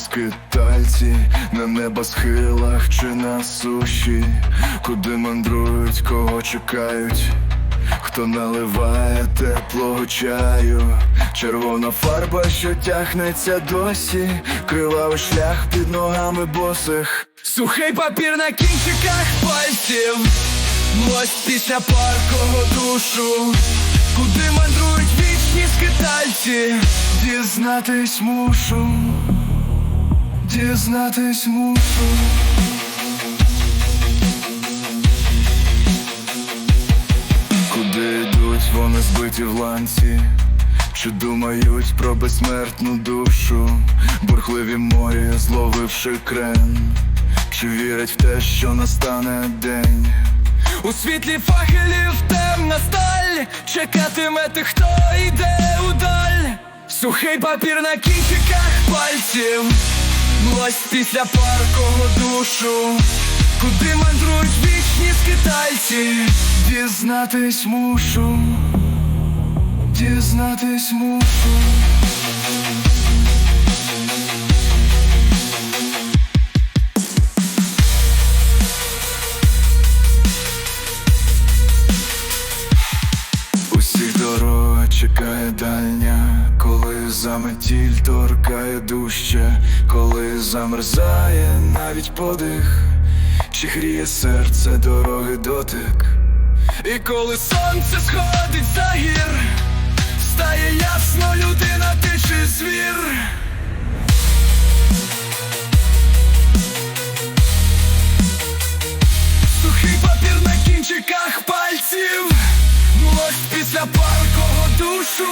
скитальці на небосхилах чи на суші, куди мандрують, кого чекають, хто наливає теплого чаю, червона фарба, що тягнеться досі, кривавий шлях під ногами босих. Сухий папір на кінчиках пальців, Млость після паркого душу, мандрують скитальці, Дізнатись мушу, дізнатись мушу. Куди йдуть вони збиті в ланці, чи думають про безсмертну душу, бурхливі морі, зловивши крен, чи вірять в те, що настане день. у світлі факелів темна сталь, чекатиме тих, хто йде. Сухий папір на кінчиках пальців, Млость після паркого душу, куди мандрують вічні скитальці. Дізнатись мушу, дізнатись мушу. Коли заметіль торкає дужче, коли замерзає навіть подих, чи гріє серце дороги дотик. І коли сонце сходить за гір, стає ясно, людина ти звір. Сухий папір на кінчиках пальців, Млость після паркого душу,